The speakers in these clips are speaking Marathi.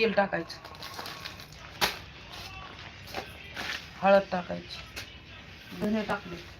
तेल टाकायचं. हळद टाकायची. धने टाकले.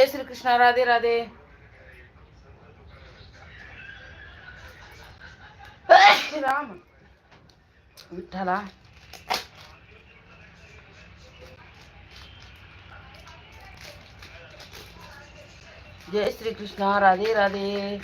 जय श्री कृष्ण राधे राधे. राम विठ्ठला. जय श्री कृष्ण राधे राधे.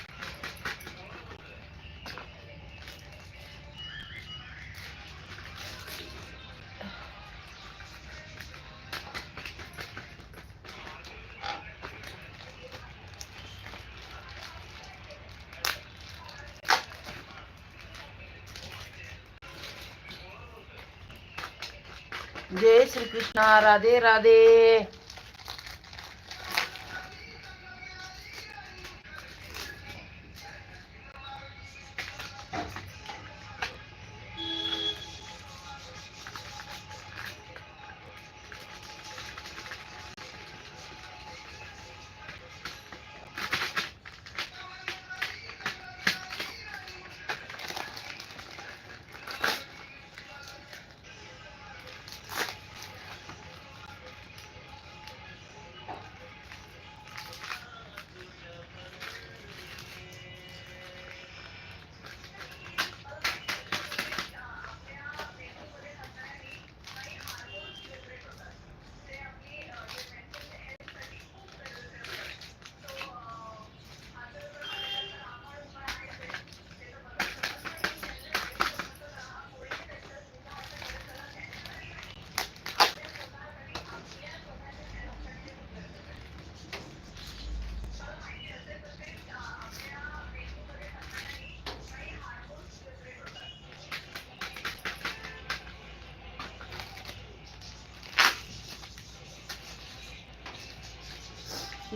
कृष्ण राधे राधे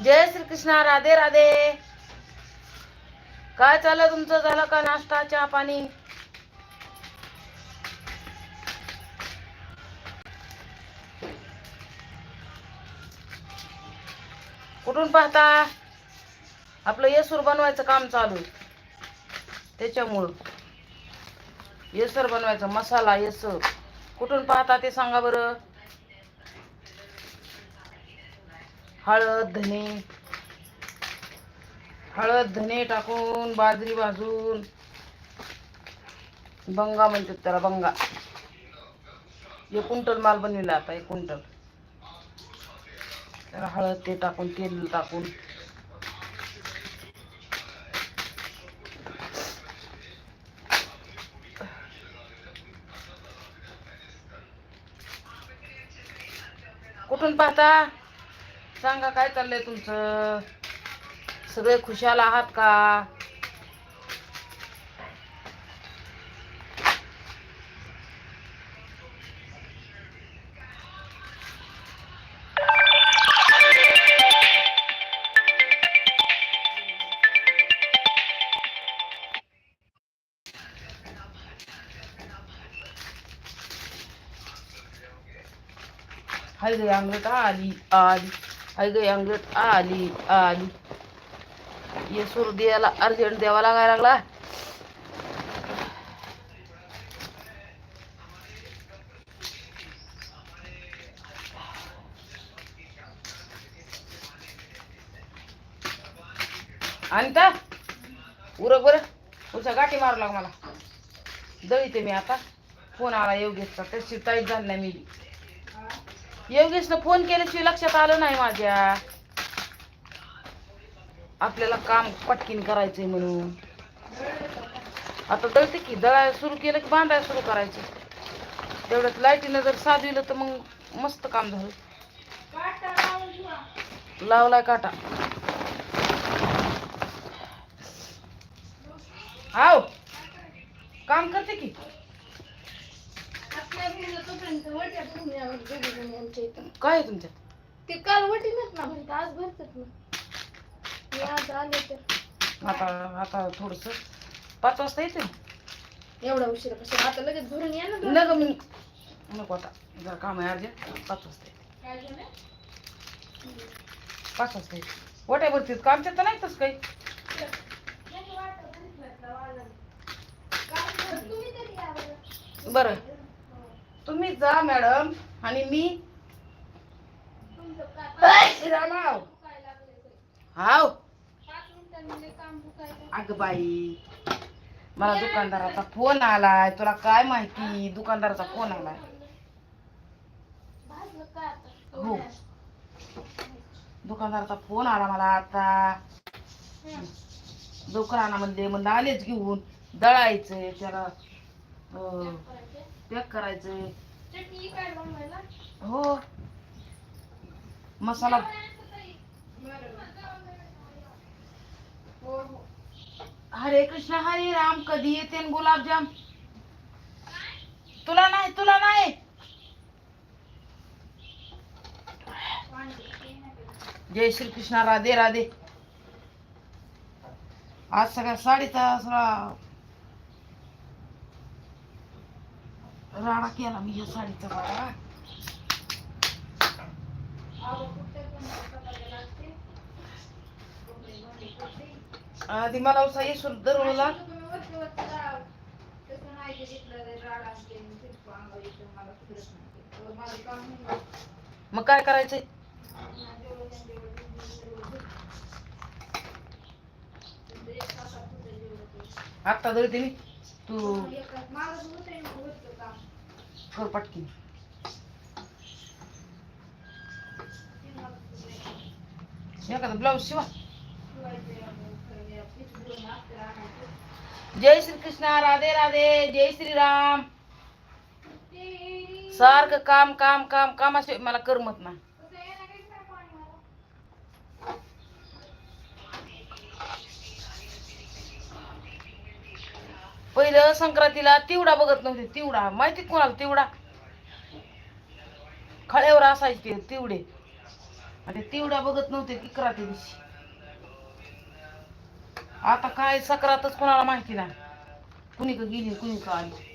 जय श्री कृष्णा राधे राधे. काय चाललं तुमचं? झालं का नाश्ता चहा पाणी? कुठून पाहता? आपलं येसूर बनवायचं काम चालू आहे. त्याच्यामुळं. येसर बनवायचं मसाला येसर. कुठून पाहता ते सांगा बरं? हळद धने. हळद धने टाकून बाजरी भाजून. बंगा म्हणतात त्याला बंगा. एक क्विंटल माल बनविला आता एक क्विंटल. त्याला हळद ते टाकून तेल टाकून. कुठून पाहता? सांगा काय चाललंय तुमचं? सगळे खुशाल आहात का? हाय रे अमृता आली आली. हाय गे अंगलट आली आली. ये सूर द्यायला अर्जंट द्यावा लागायला लागला. आणता उरक बरं. तुझ्या गाठी मारू लाग मला. दळीते मी आता. फोन आला योगेशचा त्याची ताईट झाली नाही मी. योगेशनं फोन केल्याशिवाय लक्षात आलं नाही माझ्या. आपल्याला काम पटकीन करायचंय म्हणून. आता दळते की दळायला सुरू केलं की बांधायला सुरू करायचं. तेवढ्यात लाईटीनं जर साधविलं तर मग मस्त काम झालं. लावलाय काटा. हाव. काम करते की. काय आहे तुमच्यात? ते काल वटीनच ना भरत आज भरतात ना मी आज आले तर. आता आता थोडस. पाच वाजता येते एवढा उशीर कशा आता लगेच भरून या ना न ग मी नको आता. जरा काम आहे अर्जंट. पाच वाजता येते. काय झालं? पाच वाजता येते. वट्या भरतीत कामच्यात तर नाही तसं काही तुम्ही तरी या बरं. बरं. तुम्ही जा मॅडम आणि मी रामाव. हाव. अगं बाई मला दुकानदाराचा फोन आलाय तुला काय माहिती दुकानदाराचा फोन आलाय? हो. दुकानदाराचा फोन आला मला आता हं. दुकाना म्हणले आलेच घेऊन दळायचंय त्याला. पॅक करायचंय चटणी काय बनवायला? हो मसाला. हरे कृष्ण हरे राम कधी येते गुलाबजाम तुला नाही तुला नाही. जय श्री कृष्ण राधे राधे आज सगळ्या साडीचा राडा केला मी या साडीचा राडा. आधी मला उसा येसून दरवला मग काय करायचंय? पुन्हा आत्ता दळते मी. तू एक तास माझं होतंय ना वरचं काम. कर पटकी तीन वाजता होतंय. एखादा ब्लाऊज शिवा शिवायचं, आपण खरं पीठ घेऊन अस्तर आणायचं. जय श्री कृष्ण राधे राधे जय श्रीराम ते- सारखं काम काम काम कामाशिवाय मला करमत नाही कसं आहे ना, पहिलं संक्रांतीला तिवडा बघत नव्हते तिवडा. माहिती कोणाला तिवडा? खळ्यावर असायचे ते तिवडे. आणि तिवडा बघत नव्हते किकराती दिवशी. आता काय सक्रातच कोणाला माहिती नाही. कुणी का गेली कुणी का आली?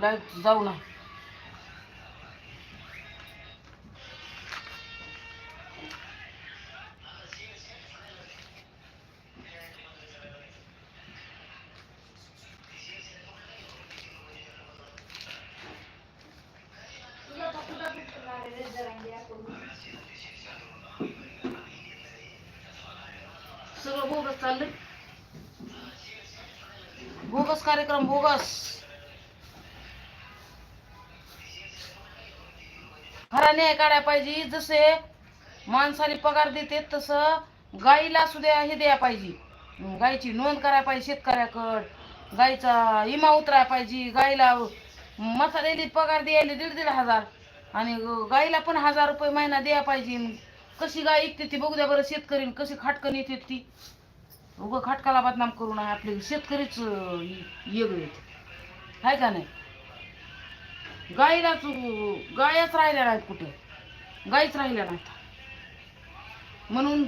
लाइट जाऊ ना. सगळं बोगस चाललंय. बोगस कार्यक्रम बोगस. खरा न्याय काढायला पाहिजे. जसे माणसाने पगार देते तसं गाईला सुद्धा हे द्यायला पाहिजे. गाईची नोंद करायला पाहिजे शेतकऱ्याकड. गाईचा इमा उतरायला पाहिजे. गाईला मसालेली पगार द्यायला दीड दीड हजार. आणि गाईला पण हजार रुपये महिना द्यायला पाहिजे. कशी गाय ऐकते ती बघू द्या बरं शेतकरी कशी खाटकन येते ती. उगं खाटकाला बदनाम करू नये आपले. शेतकरीच येगळे आहे का नाही? गाईलाच गायच राहिल्या नाहीत कुठे. गाईच राहिल्या नाहीत. म्हणून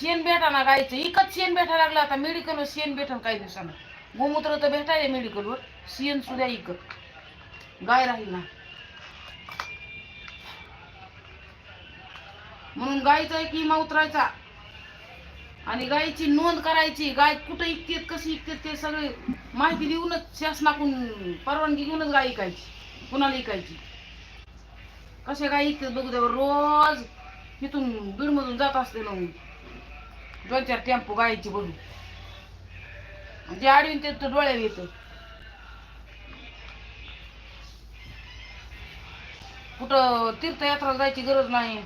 शेण भेटा ना गायचं. इकत शेण भेटायला लागलं आता मेडिकलवर शेण भेटल काही दिवसानं. गोमूत्र तर भेटायला मेडिकलवर शेण सुद्धा इकत. गाय राहील ना म्हणून गायचा की विमा उतरायचा आणि गायची नोंद करायची. गाय कुठं इकतेत कशी इकतेत ते सगळे माहिती देऊनच शासनाकडून परवानगी घेऊनच गाय इकायची कुणाला इकायची कशा गाय इकतेत बघू द्या रोज इथून बीडमधून जात असते ना दोन चार टेम्पो गायची बघू. जे आडवीन ते डोळ्या डोळ्याला येतं. कुठं तीर्थयात्रा जायची गरज नाही.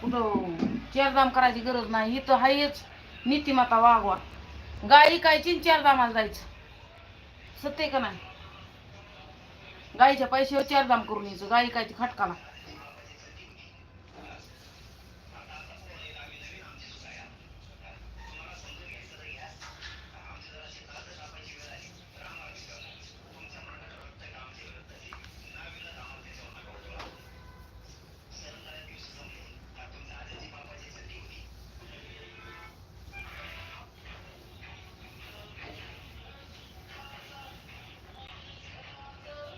कुठं चारधाम करायची गरज नाही. ही तर हायच नीतिमत्ता वागवा. गाय कायची आणि चारधामाला जायचं. सत्य का नाही? गाईच्या पैशावर चारधाम करून यायचं. गाय कायची खटकाला.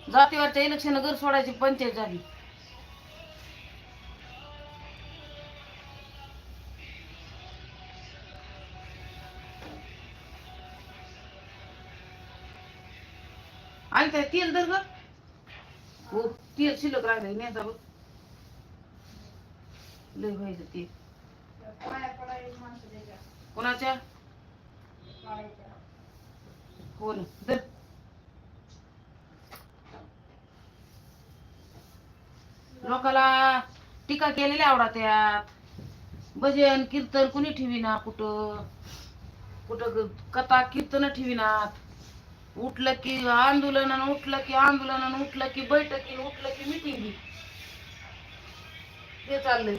जातीवरच्या इलेक्शन घर सोडायची पंचायत झाली. आणि त्या तेल दर ग. हो तेल शिल्लक राहिले नाही बघ. लय व्हायचं तेल पाया पडायला माणसं त्याच्या कोणाच्या पायाच्या हो ना दर लोकाला टीका केलेल्या आवडत्यात. भजन कीर्तन कुणी ठेवीना कुठं? कुठं ग- कथा कीर्तन ठेवीनात? उठलं की आंदोलन उठलं की आंदोलन उठलं की बैठकी उठलं की मिटिंग. ते चाललंय.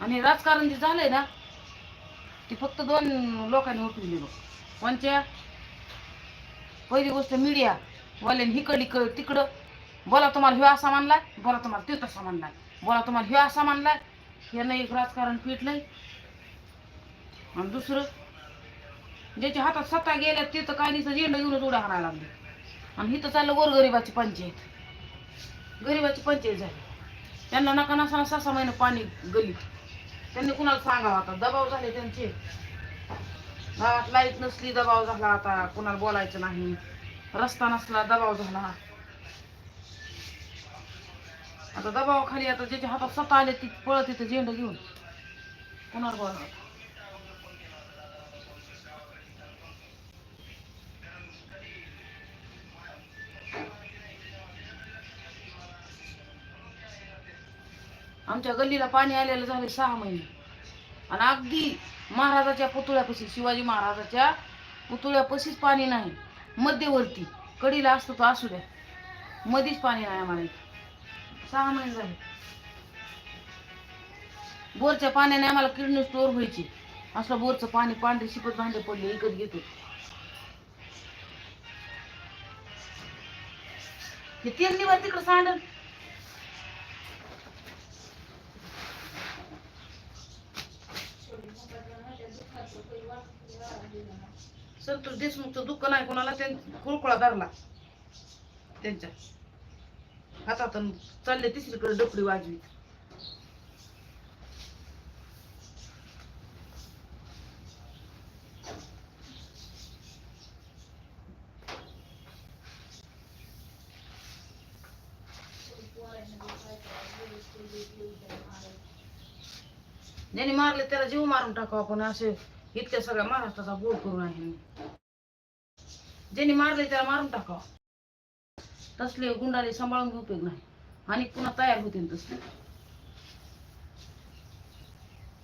आणि राजकारण जे झालंय ना ते फक्त दोन लोकांनी उठवले बघ. कोणत्या पहिली गोष्ट मीडिया वाल्याने हिकडली कळ तिकडं. बोला तुम्हाला ह्यो असा मानलाय बोला तुम्हाला ते तसा मानलाय. बोला तुम्हाला ह्यो असा मानलाय यानं एक राजकारण पिटलंय. आणि दुसरं ज्याच्या हातात सत्ता गेल्या ते तर काय नाही झेंडा घेऊनच उड्या हाणायला लागले. आणि इथं चाललं गोरगरिबाची पंचायत. गरिबाची पंचायत झाली. त्यांना नका नसा सहा सहा महिने पाणी गलीत. त्यांनी कुणाला सांगावं आता? दबाव झाले त्यांचे. गावात लाइट नसली दबाव झाला आता. कुणाला बोलायचं नाही. रस्ता नसला दबाव झाला. आता दबावाखाली आता ज्याच्या हातात स्वतः आले ती पळत तिथं झेंडा घेऊन. कुणाला बोलावं? आमच्या गल्लीला पाणी आलेलं झाले सहा महिने. आणि अगदी महाराजाच्या पुतळ्यापाशी शिवाजी महाराजाच्या पुतळ्यापाशीच पाणी नाही. मध्यवर्ती. कडीला असतो तो असू द्या. मधीच पाणी नाही आम्हाला सहा महिने झाले. बोरच्या पाण्याने आम्हाला किडनी स्टोर व्हायची. असलं बोरचं पाणी पांढरे शिपत भांडे पडले इकत घेतो. हे तेल निवार तिकडं सांडल शेवटी मोकाटला ना त्या दुःखाचं काही वाटत नाही, दिलं नाही. संतोष देशमुखचं दुःख नाही कोणाला? त्यां कुळकुळा धरला. त्यांच्या हातात अन चालले तिसरीकडे डोकडी वाजवी शेवटी पोरांना बी काय करायचं, दिवस ते बी येऊ द्या, मारायचं. ज्यांनी मारले त्याला जीव मारून टाकावं आपण असे. इतक्या सगळ्या महाराष्ट्राचा बोध करून आहे ज्यांनी मारले त्याला मारून टाकावं. तसले गुंडाले सांभाळून घेऊ उपयोग नाही. आणि पुन्हा तयार होतील तसले.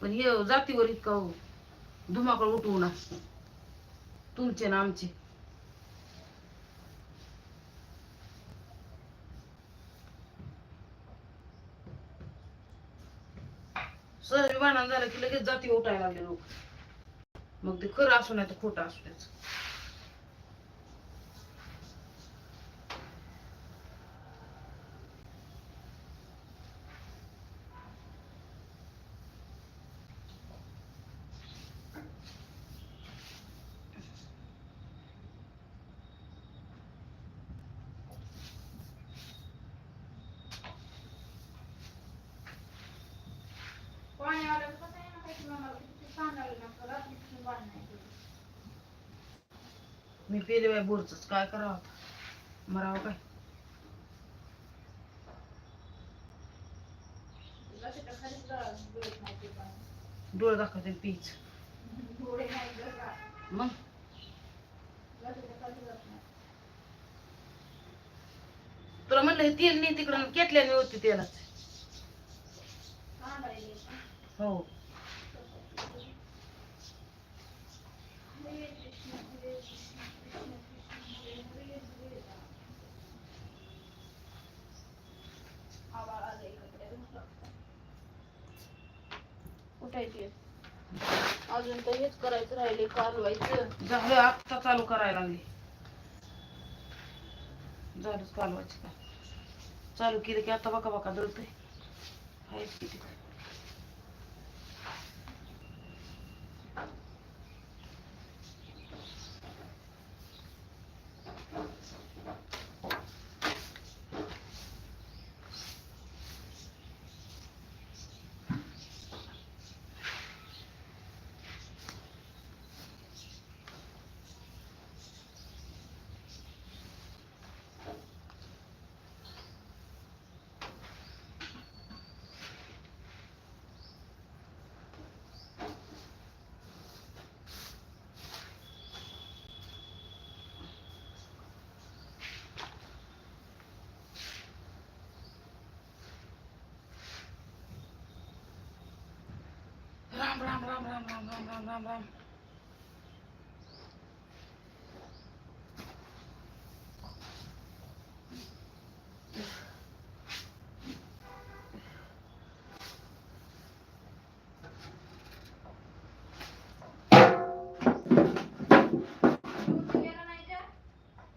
पण हे जातीवर इतकं धुमाकळ उठवू ना तुमचे ना आमचे. सहज भांडण झालं की लगेच जाती उठायला लागले लोक. मग ते खरं असू नाही तर खोटं असू द्याच पेले बाय बोरच काय करावं आता? काय? डोळे दाखवते पीच. मग? तुला म्हणलं हे तेल नाही तिकडं केटल्याने होती तेलाच. हो. अजून तर हेच करायचं राहिले कालवायचं. झालं आत्ता चालू करायला लागली. झालंच कालवायचं. का चालू केलं की आता बघा बघा दळतंय. आहेच किती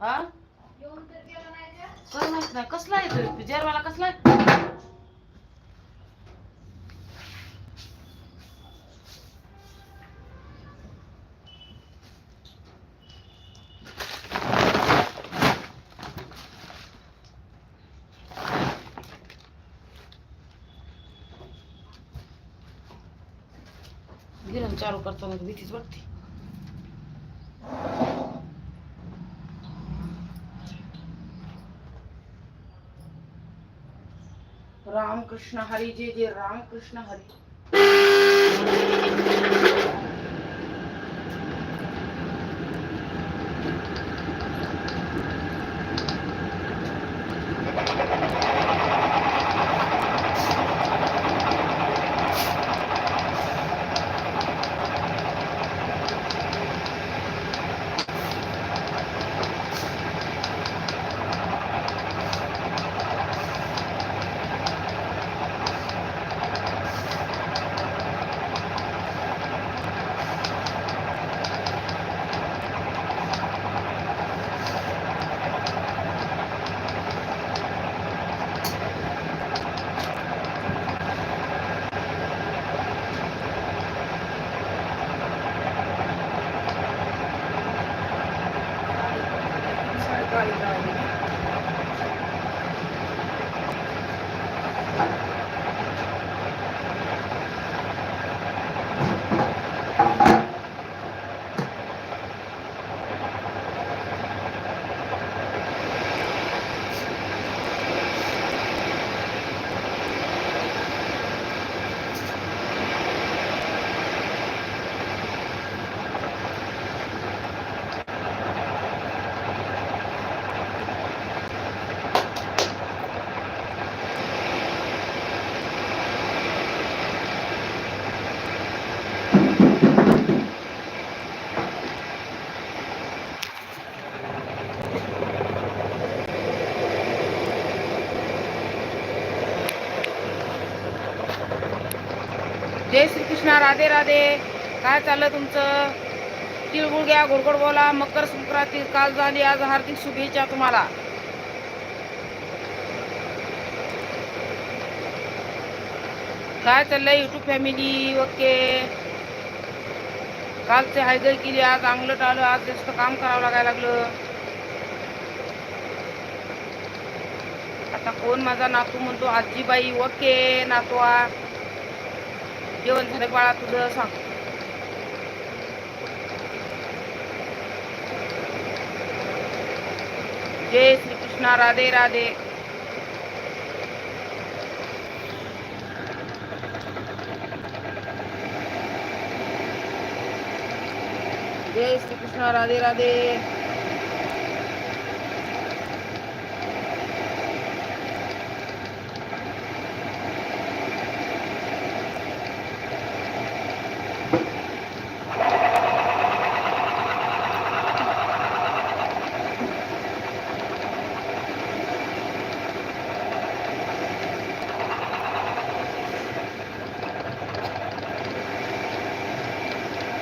हा येऊन तर गेला नाही त्या? काय माहीत नाही कसला येतोय जेरवाला कसला चालू करताना भीतीच वाटते. रामकृष्ण हरी जे जे रामकृष्ण हरी. राधे राधे. काय चाललं तुमचं? तिळगुळ घ्या गोडगोड बोला मकर संक्रांती काल झाली आज हार्दिक शुभेच्छा तुम्हाला. काय चाललंय युट्यूब फॅमिली ओके. कालचे हायगल केली आज चांगलं टाळलं आज जास्त काम करावं लागायला लागलं. आता कोण माझा नातू म्हणतो आजीबाई ओके नातवा. जेवण झालं बाळा तुझं सांग. जय श्री कृष्णा राधे राधे. जय श्री कृष्णा राधे राधे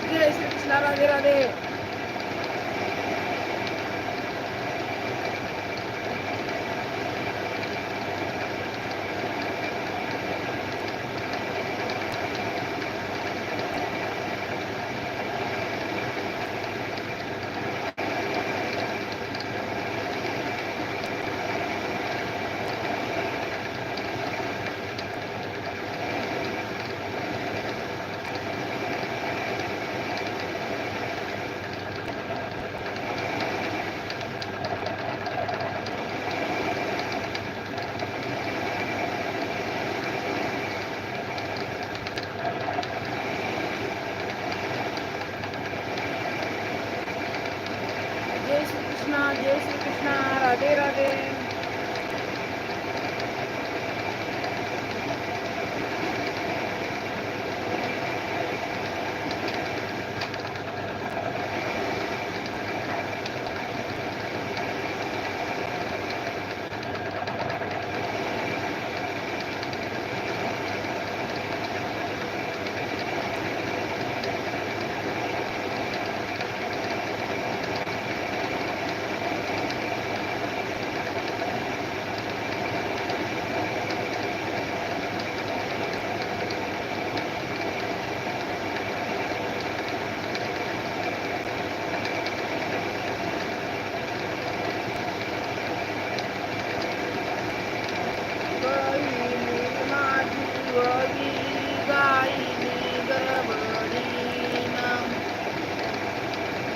जय श्री कृष्णा राधे राधे जय श्री कृष्णा जय श्री कृष्णा राधे राधे.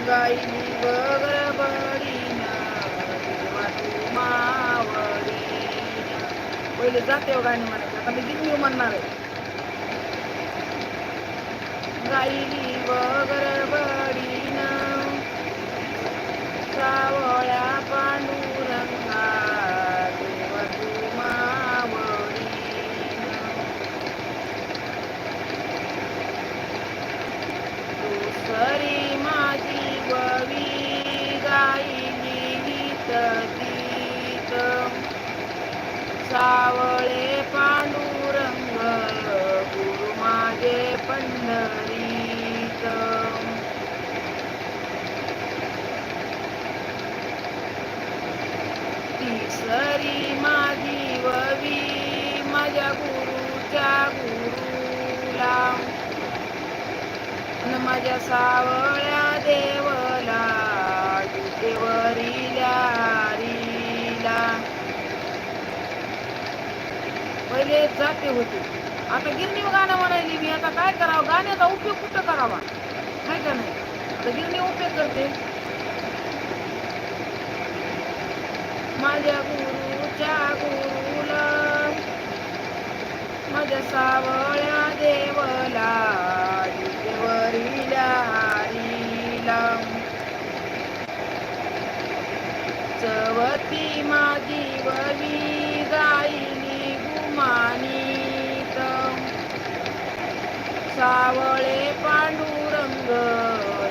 गायिनी गरबडीना देवा तू मावळीना पहिले जाते हो गाणी म्हणायचं आता मी गीत म्हणणार आहे गायिनी गरबडीना सावळ्या पांडुरंगा देव तू मावळीना दुसरी माझी ववी गायिनी गीत गीत सावळे पांडुरंग गुरु माझे पंढरीत. तिसरी माझी ववी माझ्या गुरुच्या गुरुला. माझ्या सावळ्या देवला देवरी हरीला पहिले जाते होते. आता गिरणी गाणं म्हणायली मी आता काय करावं? गाण्याचा उपयोग कुठं करावा? काय का नाही? तर गिरणी उपयोग करते. माझ्या गुरुच्या गुरुला माझ्या सावळ्या देवला देवरीला हरीला चवती माझी ववी आणि सावळे पांडुरंग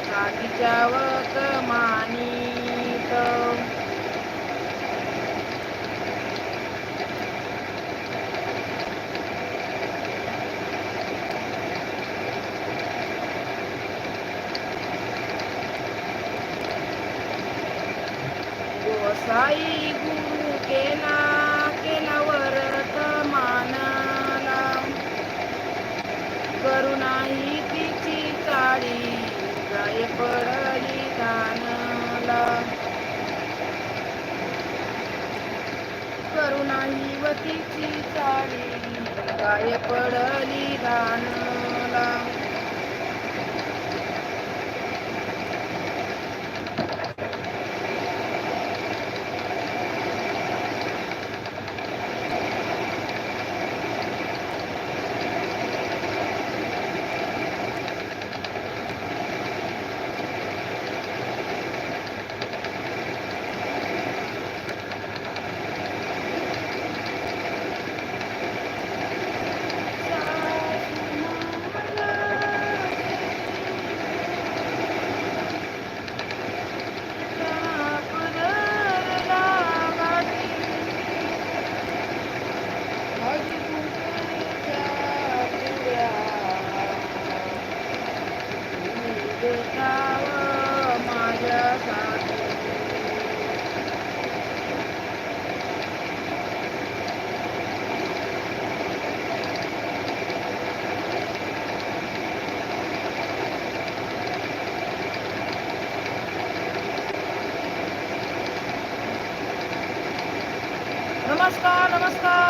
साठीच्या वर्तमानीत गोसाई पडली कानाला करुणाही वतीची चाळी गाय पडली दानला ました。ナ。